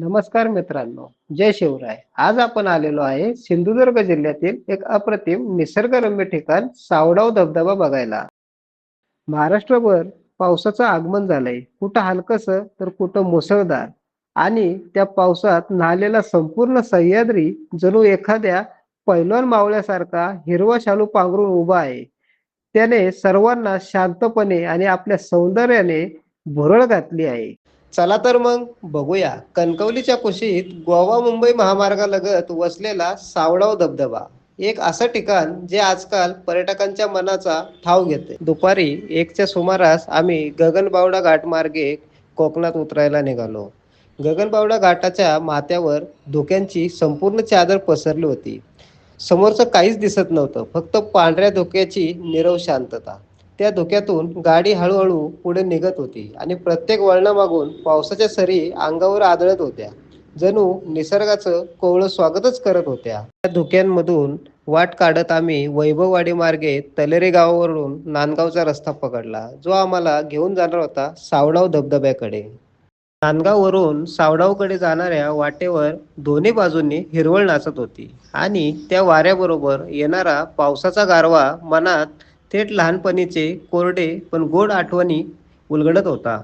नमस्कार मित्रांनो जय शिवराय. आज आपण आलेलो आहे सिंधुदुर्ग जिल्ह्यातील एक अप्रतिम निसर्गरम्य ठिकाण सावडाव धबधबा बघायला. महाराष्ट्रभर पावसाचं आगमन झालंय. कुठं हलकस तर कुठं मुसळधार. आणि त्या पावसात न्हालेला संपूर्ण सह्याद्री जणू एखाद्या पैलवान मावळ्यासारखा हिरवा शालू पांघरून उभा आहे. त्याने सर्वांना शांतपणे आणि आपल्या सौंदर्याने भुरळ घातली आहे. चला तर मग बघूया. कणकवलीच्या कुशीत गोवा मुंबई महामार्गालगत वसलेला सावडाव धबधबा. एक असं ठिकाण जे आजकाल पर्यटकांच्या मनाचा ठाव घेते. दुपारी एकच्या सुमारास आम्ही गगनबावडा घाट मार्गे कोकणात उतरायला निघालो. गगनबावडा घाटाच्या माथ्यावर धुक्यांची संपूर्ण चादर पसरली होती. समोरचं काहीच दिसत नव्हतं. फक्त पांढऱ्या धुक्याची निरव शांतता. त्या धुक्यातून गाडी हळूहळू पुढे निघत होती आणि प्रत्येक वळणामागून पावसाच्या सरी अंगावर आदळत होत्या. जणू निसर्गाचं कोवळं स्वागतच करत होत्या. त्या धुक्यांमधून वाट काढत आम्ही वैभववाडी मार्गे तलेरे गावावरून नांदगावचा रस्ता पकडला जो आम्हाला घेऊन जाणार होता सावडाव धबधब्याकडे. नांदगाववरून सावडावकडे जाणाऱ्या वाटेवर दोन्ही बाजूंनी हिरवळ नाचत होती आणि त्या वाऱ्याबरोबर येणारा पावसाचा गारवा मनात थेट लहानपणीचे कोरडे पण गोड आठवणी उलगडत होता.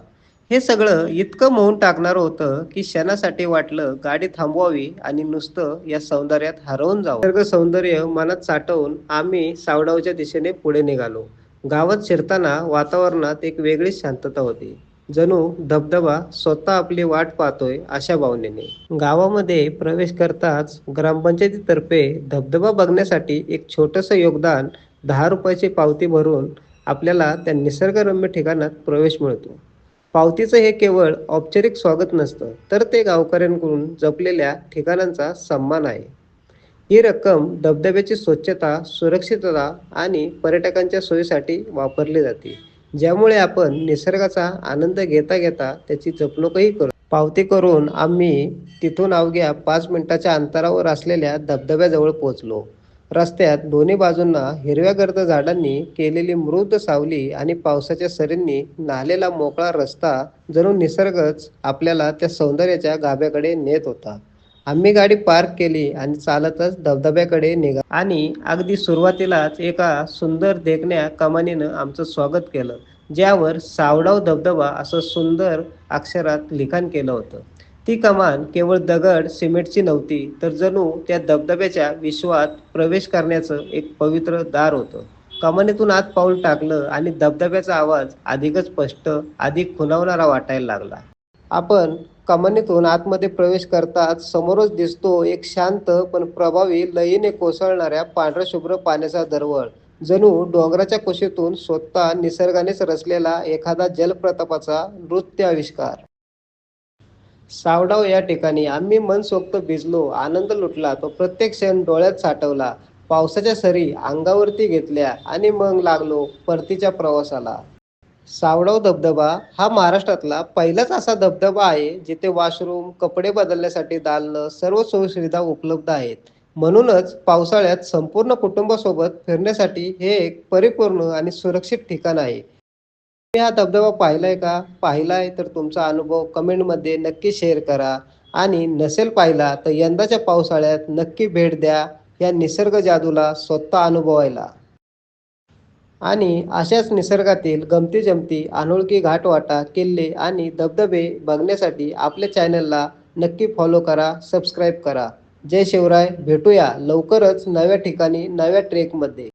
हे सगळं इतकं मोहून टाकणार होतं की क्षणासाठी वाटलं गाडी थांबवावी आणि नुसतं या सौंदर्यात हरवून जावं. निसर्ग सौंदर्य मनात साठवून आम्ही सावडावच्या दिशेने पुढे निघालो. गावात शिरताना वातावरणात एक वेगळीच शांतता होती. जणू धबधबा स्वतः आपली वाट पाहतोय अशा भावनेने. गावामध्ये प्रवेश करताच ग्रामपंचायतीतर्फे धबधबा बघण्यासाठी एक छोटस योगदान दहा रुपयाची पावती भरून आपल्याला त्या निसर्गरम्य ठिकाणात प्रवेश मिळतो. पावतीचं हे केवळ औपचारिक स्वागत नसतं तर ते गावकऱ्यांकडून जपलेल्या ठिकाणांचा सन्मान आहे. ही रक्कम धबधब्याची स्वच्छता सुरक्षितता आणि पर्यटकांच्या सोयीसाठी वापरली जाते ज्यामुळे आपण निसर्गाचा आनंद घेता घेता त्याची जपणूकही करू. पावती करून आम्ही तिथून अवघ्या पाच मिनिटाच्या अंतरावर असलेल्या धबधब्याजवळ पोहोचलो. रस्त्यात दोन्ही बाजूंना हिरव्यागर्द झाडांनी केलेली मृद सावली आणि पावसाच्या सरींनी नालेला मोकळा रस्ता जणू निसर्गच आपल्याला त्या सौंदर्याच्या गाभ्याकडे नेत होता. आम्ही गाडी पार्क केली आणि चालतच धबधब्याकडे निघा आणि अगदी सुरुवातीलाच एका सुंदर देखण्या कमानीनं आमचं स्वागत केलं ज्यावर सावडाव धबधबा असं सुंदर अक्षरात लिखाण केलं होतं. ती कमान केवळ दगड सिमेंटची नव्हती तर जणू त्या धबधब्याच्या विश्वात प्रवेश करण्याचं एक पवित्र दार होतं. कमानीतून आत पाऊल टाकलं आणि धबधब्याचा आवाज अधिकच स्पष्ट अधिक खुणावणारा वाटायला लागला. आपण कमानीतून आतमध्ये प्रवेश करताच समोरच दिसतो एक शांत पण प्रभावी लयीने कोसळणाऱ्या पांढऱ्या शुभ्र पाण्याचा दरवळ. जणू डोंगराच्या कुशीतून स्वतः निसर्गानेच रचलेला एखादा जलप्रतापाचा नृत्य आविष्कार सावडाव या ठिकाणी आम्ही मनसोक्त भिजलो आनंद लुटला तो प्रत्येक क्षण डोळ्यात साठवला. पावसाच्या सरी अंगावरती घेतल्या आणि मग लागलो परतीच्या प्रवासाला. सावडाव धबधबा हा महाराष्ट्रातला पहिलाच असा धबधबा आहे जिथे वॉशरूम कपडे बदलण्यासाठी दालनं सर्व सोयीसुविधा उपलब्ध आहेत. म्हणूनच पावसाळ्यात संपूर्ण कुटुंबासोबत फिरण्यासाठी हे एक परिपूर्ण आणि सुरक्षित ठिकाण आहे. तुम्ही हा धबधबा पाहिलाय का? पाहिलाय तर तुमचा अनुभव कमेंटमध्ये नक्की शेअर करा. आणि नसेल पाहिला तर यंदाच्या पावसाळ्यात नक्की भेट द्या या निसर्ग जादूला स्वतः अनुभवायला. आणि अशाच निसर्गातील गमती जमती अनोळखी घाटवाटा किल्ले आणि धबधबे बघण्यासाठी आपल्या चॅनलला नक्की फॉलो करा सबस्क्राईब करा. जय शिवराय भेटूया लवकरच नव्या ठिकाणी नव्या ट्रेकमध्ये.